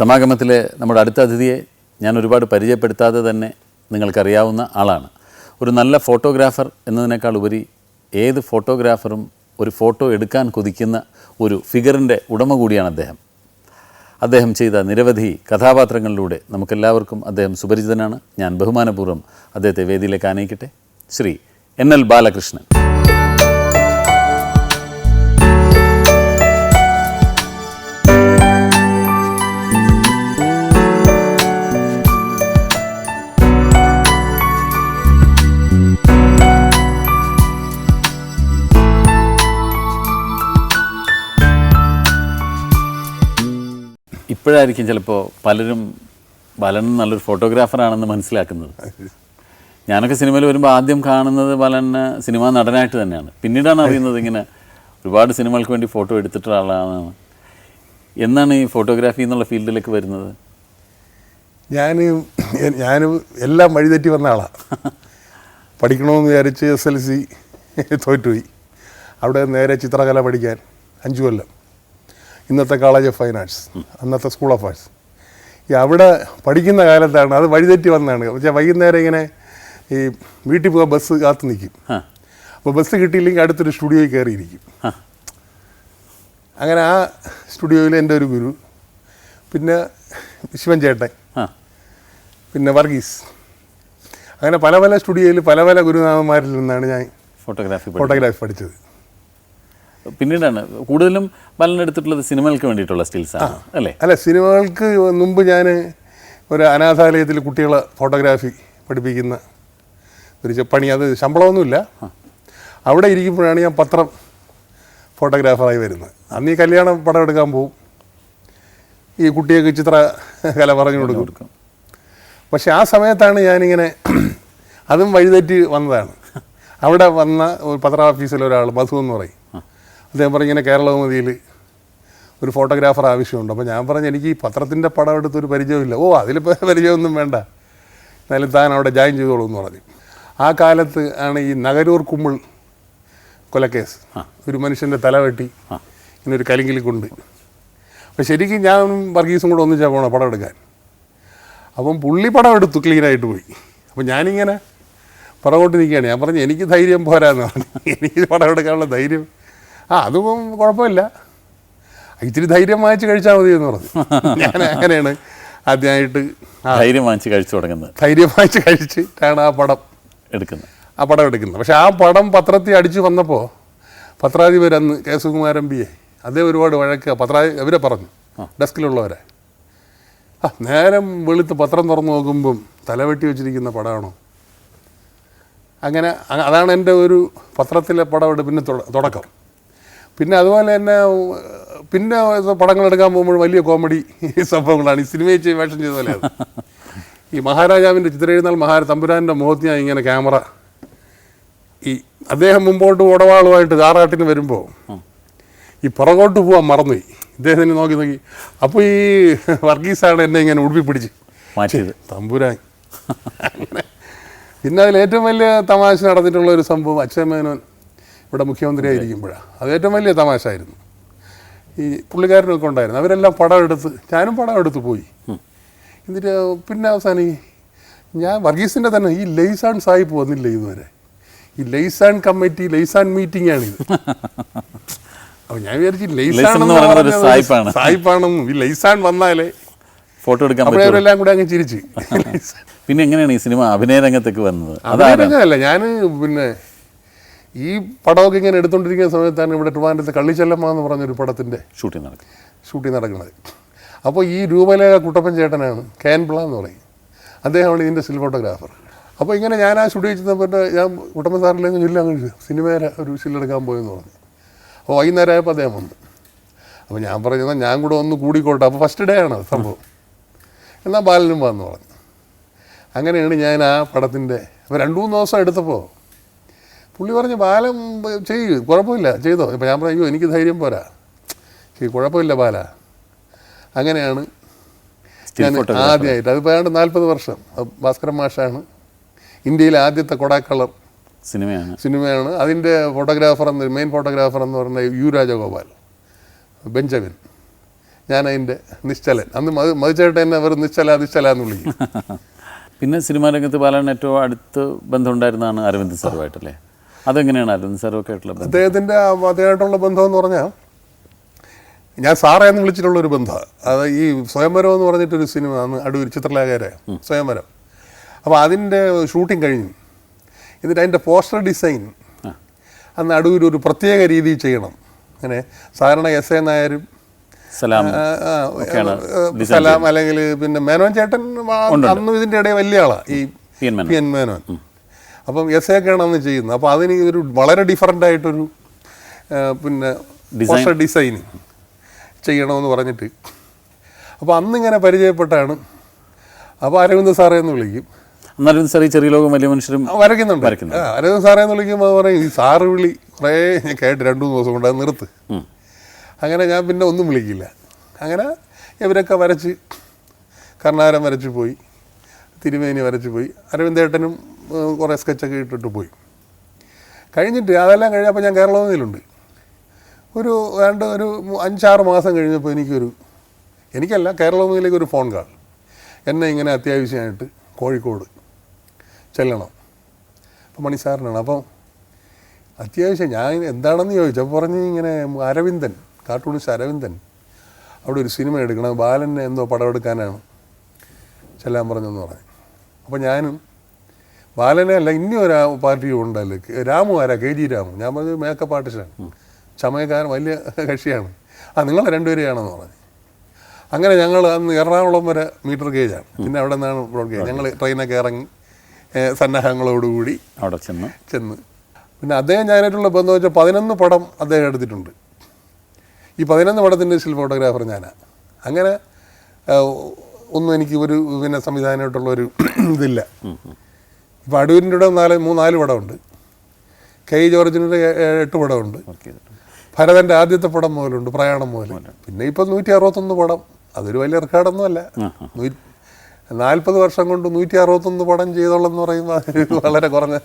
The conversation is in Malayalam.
സമാഗമത്തിലെ നമ്മുടെ അടുത്ത അതിഥിയെ ഞാൻ ഒരുപാട് പരിചയപ്പെടുത്താതെ തന്നെ നിങ്ങൾക്കറിയാവുന്ന ആളാണ്. ഒരു നല്ല ഫോട്ടോഗ്രാഫർ എന്നതിനേക്കാൾ ഉപരി ഏത് ഫോട്ടോഗ്രാഫറും ഒരു ഫോട്ടോ എടുക്കാൻ കൊതിക്കുന്ന ഒരു ഫിഗറിന്റെ ഉടമ കൂടിയാണ് അദ്ദേഹം. അദ്ദേഹം ചെയ്ത നിരവധി കഥാപാത്രങ്ങളിലൂടെ നമുക്കെല്ലാവർക്കും അദ്ദേഹം സുപരിചിതനാണ്. ഞാൻ ബഹുമാനപൂർവം അദ്ദേഹത്തെ വേദിയിലേക്ക് ആനയിക്കട്ടെ. Shri N L Balakrishnan. ഇപ്പോഴായിരിക്കും ചിലപ്പോൾ പലരും ബാലൻ നല്ലൊരു ഫോട്ടോഗ്രാഫറാണെന്ന് മനസ്സിലാക്കുന്നത്. ഞാനൊക്കെ സിനിമയിൽ വരുമ്പോൾ ആദ്യം കാണുന്നത് ബാലനെ സിനിമാ നടനായിട്ട് തന്നെയാണ്. പിന്നീടാണ് അറിയുന്നത് ഇങ്ങനെ ഒരുപാട് സിനിമകൾക്ക് വേണ്ടി ഫോട്ടോ എടുത്തിട്ടുള്ള ആളാണ്. എന്നാണ് ഈ ഫോട്ടോഗ്രാഫി എന്നുള്ള ഫീൽഡിലേക്ക് വരുന്നത്? ഞാൻ ഞാൻ എല്ലാം വഴിതെറ്റി വന്ന ആളാണ് പഠിക്കണമെന്ന് വിചാരിച്ച് എസ് എൽ സി തോറ്റുപോയി അവിടെ നേരെ ചിത്രകല പഠിക്കാൻ അഞ്ചു കൊല്ലം. ഇന്നത്തെ കോളേജ് ഓഫ് ഫൈൻ ആർട്സ് അന്നത്തെ സ്കൂൾ ഓഫ് ആർട്സ് ഈ അവിടെ പഠിക്കുന്ന കാലത്താണ് അത് വഴിതെറ്റി വന്നതാണ്. പക്ഷേ വൈകുന്നേരം ഇങ്ങനെ ഈ വീട്ടിൽ പോകാൻ ബസ് കാത്തു നിൽക്കും അപ്പോൾ ബസ് കിട്ടിയില്ലെങ്കിൽ അടുത്തൊരു സ്റ്റുഡിയോയിൽ കയറിയിരിക്കും. അങ്ങനെ ആ സ്റ്റുഡിയോയിൽ എന്റെ ഒരു ഗുരു പിന്നെ ശിവൻ ചേട്ടൻ പിന്നെ വർഗീസ്. അങ്ങനെ പല പല സ്റ്റുഡിയോയിൽ പല പല ഗുരുനാഥന്മാരിൽ നിന്നാണ് ഞാൻ ഫോട്ടോഗ്രാഫി ഫോട്ടോഗ്രാഫി പഠിച്ചത്. പിന്നീടാണ്. കൂടുതലും ബാലൻ എടുത്തിട്ടുള്ളത് സിനിമകൾക്ക് വേണ്ടിയിട്ടുള്ള സ്റ്റിൽസാണ് അല്ലേ? അല്ല സിനിമകൾക്ക് മുമ്പ് ഞാൻ ഒരു അനാഥാലയത്തിൽ കുട്ടികളെ ഫോട്ടോഗ്രാഫി പഠിപ്പിക്കുന്ന ഒരു പണി. അത് ശമ്പളമൊന്നുമില്ല. അവിടെ ഇരിക്കുമ്പോഴാണ് ഞാൻ പത്രം ഫോട്ടോഗ്രാഫറായി വരുന്നത്. അന്ന് ഈ കല്യാണം പടം എടുക്കാൻ പോവും. ഈ കുട്ടിയൊക്കെ ചിത്ര കല പറഞ്ഞു കൊടുക്കും. കൊടുക്കും. പക്ഷെ ആ സമയത്താണ് ഞാനിങ്ങനെ അതും വഴിതെറ്റി വന്നതാണ്. അവിടെ വന്ന ഒരു പത്ര ഓഫീസിലെ ഒരാൾ മധു എന്ന് പറയും. അദ്ദേഹം പറഞ്ഞു ഇങ്ങനെ കേരളകൗമുദിയിൽ ഒരു ഫോട്ടോഗ്രാഫർ ആവശ്യമുണ്ട്. അപ്പോൾ ഞാൻ പറഞ്ഞു എനിക്ക് ഈ പത്രത്തിന്റെ പടം എടുത്തൊരു പരിചയമില്ല ഓ അതിലിപ്പോൾ പരിചയമൊന്നും വേണ്ട. എന്നാലും താൻ അവിടെ ജോയിൻ ചെയ്തോളൂ എന്ന് പറഞ്ഞു. ആ കാലത്ത് ആണ് ഈ നഗരൂർ കുമ്മിൾ കൊലക്കേസ്. ഒരു മനുഷ്യന്റെ തല വെട്ടി ഇങ്ങനെ ഒരു കലിങ്കിൽ കൊണ്ട് അപ്പോൾ ശരിക്കും ഞാൻ വർഗീസും കൂടെ ഒന്നിച്ചാൽ പോകണം പടം എടുക്കാൻ. അപ്പം പുള്ളി പടം എടുത്തു ക്ലീനായിട്ട് പോയി. അപ്പോൾ ഞാനിങ്ങനെ പുറകോട്ട് നിൽക്കുകയാണ്. ഞാൻ പറഞ്ഞു എനിക്ക് ധൈര്യം പോരാന്ന് പറഞ്ഞു. എനിക്ക് പടം എടുക്കാനുള്ള ധൈര്യം ആ അതും കുഴപ്പമില്ല. ഇത്തിരി ധൈര്യം വാങ്ങിച്ച് കഴിച്ചാൽ മതി എന്ന് പറഞ്ഞു. ഞാൻ അങ്ങനെയാണ് ആദ്യമായിട്ട് ധൈര്യം വാങ്ങിച്ച് കഴിച്ചു തുടങ്ങുന്നത്. ധൈര്യം വാങ്ങിച്ച് കഴിച്ചിട്ടാണ് ആ പടം എടുക്കുന്നത്. ആ പടം എടുക്കുന്നത്. പക്ഷേ ആ പടം പത്രത്തിൽ അടിച്ചു വന്നപ്പോൾ പത്രാധിപർ അന്ന് കെ സുകുമാരൻ ബി എ അതേ ഒരുപാട് വഴക്ക് പത്രാ അവരെ പറഞ്ഞു. ഡെസ്കിലുള്ളവരെ. ആ നേരം വെളുത്ത് പത്രം തുറന്നു നോക്കുമ്പം തലവെട്ടി വെച്ചിരിക്കുന്ന പടമാണോ? അങ്ങനെ അതാണ് എന്റെ ഒരു പത്രത്തിലെ പടം പിന്നെ തുട- തുടക്കം. പിന്നെ അതുപോലെ തന്നെ പിന്നെ പടങ്ങൾ എടുക്കാൻ പോകുമ്പോൾ വലിയ കോമഡി സംഭവങ്ങളാണ്. ഈ സിനിമയിൽ ചെയ്ത് വേഷം ചെയ്ത പോലെ ഈ മഹാരാജാവിന്റെ ചിത്രം എഴുന്നാൽ മഹാ തമ്പുരാന്റെ മുഖത്ത് ഞാൻ ഇങ്ങനെ ക്യാമറ. ഈ അദ്ദേഹം മുമ്പോട്ട് ഉടവാളുമായിട്ട് കാറാട്ടിന് വരുമ്പോൾ ഈ പുറകോട്ട് പോകാൻ മറന്നുപോയി. ഇദ്ദേഹത്തിന് നോക്കി നോക്കി. അപ്പോൾ ഈ വർഗീസാണ് എന്നെ ഇങ്ങനെ ഉടുപ്പി പിടിച്ച് മാറ്റിയത്. തമ്പുരാൻ. അങ്ങനെ. പിന്നെ അതിൽ ഏറ്റവും വലിയ തമാശ നടന്നിട്ടുള്ള ഒരു സംഭവം അച്ഛൻ ഇവിടെ മുഖ്യമന്ത്രിയായിരിക്കുമ്പോഴാണ് അത് ഏറ്റവും വലിയ തമാശ ആയിരുന്നു ഈ പുള്ളിക്കാരനൊക്കെ ഉണ്ടായിരുന്നു. അവരെല്ലാം പടം എടുത്ത് ഞാനും പടം എടുത്ത് പോയി. എന്നിട്ട് പിന്നെ അവസാനം ഈ ഞാൻ വർഗീസിന്റെ തന്നെ ഈ ലൈസാൻ സാഹിബ് വന്നില്ല ഇതുവരെ? ഈ ലൈസാൻ കമ്മിറ്റി ലൈസാൻ മീറ്റിംഗ് ആണിത് അപ്പോൾ ഞാൻ വിചാരിച്ചു ലൈസാൻ. സായിപ്പാണെന്നും ഈ ലൈസാൻ വന്നാലേ ഫോട്ടോ എടുക്കാൻ അവരെല്ലാം കൂടെ അങ്ങ് ചിരിച്ച്. പിന്നെ എങ്ങനെയാണ് ഈ സിനിമ അഭിനയ രംഗത്തേക്ക് വന്നത്? അതല്ല ഞാൻ പിന്നെ ഈ പടമൊക്കെ ഇങ്ങനെ എടുത്തുകൊണ്ടിരിക്കുന്ന സമയത്താണ് ഇവിടെ ട്രിവാൻഡ്രത്ത് കള്ളിച്ചെല്ലമ്മ എന്ന് പറഞ്ഞൊരു പടത്തിന്റെ ഷൂട്ടിംഗ് നടക്കുന്നത് ഷൂട്ടിംഗ് നടക്കുന്നത്. അപ്പോൾ ഈ രൂപലേഖ കുട്ടപ്പൻ ചേട്ടനാണ് കാൻ പ്ല എന്ന് പറയും. അദ്ദേഹമാണ് ഇതിന്റെ സിൽ ഫോട്ടോഗ്രാഫർ. അപ്പോൾ ഇങ്ങനെ ഞാൻ ആ ഷൂട്ട് വെച്ചപ്പോൾ ഞാൻ കുട്ടപ്പൻ സാറിലേക്ക് ചൊല്ലി അങ്ങ് സിനിമയുടെ ഒരു സില്ലെടുക്കാൻ പോയെന്ന് പറഞ്ഞു. അപ്പോൾ വൈകുന്നേരം ആയപ്പോൾ അദ്ദേഹം വന്നു. അപ്പോൾ ഞാൻ പറഞ്ഞു "എന്നാ ഞാൻ കൂടെ ഒന്ന് കൂടിക്കോട്ടെ. അപ്പോൾ ഫസ്റ്റ് ഡേ ആണ് സംഭവം. എന്നാൽ ബാലനും വന്നു പറഞ്ഞു. അങ്ങനെയാണ് ഞാൻ ആ പടത്തിന്റെ അപ്പോൾ രണ്ട് മൂന്ന് ദിവസം എടുത്തപ്പോൾ പുള്ളി പറഞ്ഞു ബാലം ചെയ്യൂ കുഴപ്പമില്ല ചെയ്തോ. ഇപ്പം ഞാൻ പറഞ്ഞു "അയ്യോ, എനിക്ക് ധൈര്യം പോരാ. ശരി കുഴപ്പമില്ല ബാല. അങ്ങനെയാണ് ഞാൻ. ആദ്യമായിട്ട് അതിപ്പോൾ ഏതാണ്ട് നാൽപ്പത് വർഷം. അത് ഭാസ്കരൻ മാഷാണ്. ഇന്ത്യയിലെ ആദ്യത്തെ കൊടാക്കളർ സിനിമയാണ്. സിനിമയാണ്. അതിന്റെ ഫോട്ടോഗ്രാഫർ എന്ന് മെയിൻ ഫോട്ടോഗ്രാഫർ എന്ന് പറഞ്ഞ യു രാജഗോപാൽ ബെഞ്ചമിൻ. ഞാൻ അതിന്റെ നിശ്ചലൻ. അന്ന് മധു മധുചേട്ടൻ എന്നെ അവർ നിശ്ചല നിശ്ചല എന്ന് വിളിക്കും. പിന്നെ സിനിമാ രംഗത്ത് ബാലൻ ഏറ്റവും അടുത്ത് ബന്ധമുണ്ടായിരുന്നതാണ് അരവിന്ദ് സാറുമായിട്ടല്ലേ? അതെങ്ങനെയാണ് ആയിട്ടുള്ള അദ്ദേഹത്തിന്റെ അദ്ദേഹമായിട്ടുള്ള ബന്ധം എന്ന് പറഞ്ഞാൽ ഞാൻ സാറേ എന്ന് വിളിച്ചിട്ടുള്ള ഒരു ബന്ധമാണ് അത് ഈ സ്വയംവരം എന്ന് പറഞ്ഞിട്ടൊരു സിനിമ അന്ന് അടൂർ ചിത്രലേഖരെ സ്വയംവരം. അപ്പോൾ അതിന്റെ ഷൂട്ടിംഗ് കഴിഞ്ഞു. എന്നിട്ട് അതിന്റെ പോസ്റ്റർ ഡിസൈൻ അന്ന് അടൂർ ഒരു പ്രത്യേക രീതിയിൽ ചെയ്യണം. അങ്ങനെ സാധാരണ എസ് എ നായരും സലാം സലാം അല്ലെങ്കിൽ പിന്നെ മേനോൻ ചേട്ടൻ അന്നും ഇതിന്റെ ഇടയിൽ വലിയ ആളാണ് ഈ പി എൻ മേനോൻ. അപ്പം എസ് എ ഒക്കെയാണ് അന്ന് ചെയ്യുന്നത്. അപ്പോൾ അതിന് ഒരു വളരെ ഡിഫറന്റ് ആയിട്ടൊരു പിന്നെ പോസ്റ്റർ ഡിസൈൻ ചെയ്യണമെന്ന് പറഞ്ഞിട്ട്. അപ്പോൾ അന്ന് ഇങ്ങനെ പരിചയപ്പെട്ടാണ്. അപ്പോൾ അരവിന്ദ് സാറേ എന്ന് വിളിക്കും. അരവിന്ദ് സാർ ഈ ചെറിയ ലോകം വലിയ മനുഷ്യരും വരയ്ക്കുന്നുണ്ട്. അരവിന്ദ് സാറേ എന്ന് വിളിക്കുമ്പോൾ അത് പറയും ഈ സാറ് വിളി കുറേ ഞാൻ കേട്ട് രണ്ട് മൂന്ന് ദിവസം കൊണ്ട് അത് നിർത്ത്. അങ്ങനെ ഞാൻ പിന്നെ ഒന്നും വിളിക്കില്ല. അങ്ങനെ ഇവരൊക്കെ വരച്ച് കർണാരം വരച്ച് പോയി തിരുമേനി വരച്ച് പോയി. അരവിന്ദേട്ടനും കുറേ സ്കെച്ചൊക്കെ ഇട്ടിട്ട് പോയി. കഴിഞ്ഞിട്ട് അതെല്ലാം കഴിഞ്ഞപ്പോൾ ഞാൻ കേരളത്തിലുണ്ട് ഒരു രണ്ട് ഒരു അഞ്ചാറ് മാസം കഴിഞ്ഞപ്പോൾ എനിക്കൊരു എനിക്കല്ല കേരളത്തിലേക്ക് ഒരു ഫോൺ കാൾ എന്നെ ഇങ്ങനെ അത്യാവശ്യമായിട്ട് കോഴിക്കോട് ചെല്ലണം. അപ്പം മണിസാറിനാണ് അപ്പം അത്യാവശ്യം ഞാൻ എന്താണെന്ന് ചോദിച്ചു. അപ്പോൾ പറഞ്ഞ് ഇങ്ങനെ അരവിന്ദൻ കാർട്ടൂണിസ്റ്റ് അരവിന്ദൻ അവിടെ ഒരു സിനിമ എടുക്കണം. ബാലനെ എന്തോ പടം എടുക്കാനാണ് ചെല്ലാൻ പറഞ്ഞെന്ന് പറഞ്ഞു. അപ്പോൾ ഞാനും ബാലനെ അല്ല ഇനി ഒരു പാർട്ടി ഉണ്ടല്ലേ? രാമു ആരാ? K G Ramu. ഞാൻ പറഞ്ഞത് മേക്കപ്പ് ആർട്ടിസ്റ്റാണ്. ചമയക്കാരൻ വലിയ കക്ഷിയാണ്. ആ നിങ്ങൾ രണ്ടുപേരെയാണെന്ന് പറഞ്ഞു. അങ്ങനെ ഞങ്ങൾ അന്ന് എറണാകുളം വരെ മീറ്റർ ഗേജാണ്. പിന്നെ അവിടെ നിന്നാണ് ബ്രോഡ് ഗേജ് ഞങ്ങൾ ട്രെയിനൊക്കെ ഇറങ്ങി സന്നാഹങ്ങളോടുകൂടി അവിടെ ചെന്ന്. ചെന്ന്. പിന്നെ അദ്ദേഹം ഞാനായിട്ടുള്ള ബന്ധം വെച്ചാൽ പതിനൊന്ന് പടം അദ്ദേഹം എടുത്തിട്ടുണ്ട്. ഈ പതിനൊന്ന് പടത്തിന്റെ സ്റ്റിൽ ഫോട്ടോഗ്രാഫർ ഞാനാണ് അങ്ങനെ ഒന്നും എനിക്ക് ഒരു പിന്നെ സംവിധാനമായിട്ടുള്ള ഒരു ഇതില്ല. ഇപ്പോൾ അടൂരിന്റെ ഇവിടെ നാല് മൂന്നാൽ പടമുണ്ട്. കെ. ജോർജിന്റെ എട്ട് പടമുണ്ട്. ഭരതന്റെ ആദ്യത്തെ പടം മുതലുണ്ട് പ്രയാണം മുതൽ. പിന്നെ ഇപ്പം നൂറ്റി അറുപത്തൊന്ന് പടം. അതൊരു വലിയ റെക്കോർഡൊന്നും അല്ല നാൽപ്പത് വർഷം കൊണ്ട് നൂറ്റി അറുപത്തൊന്ന് പടം ചെയ്തോളെന്ന് പറയുമ്പോൾ വളരെ കുറഞ്ഞ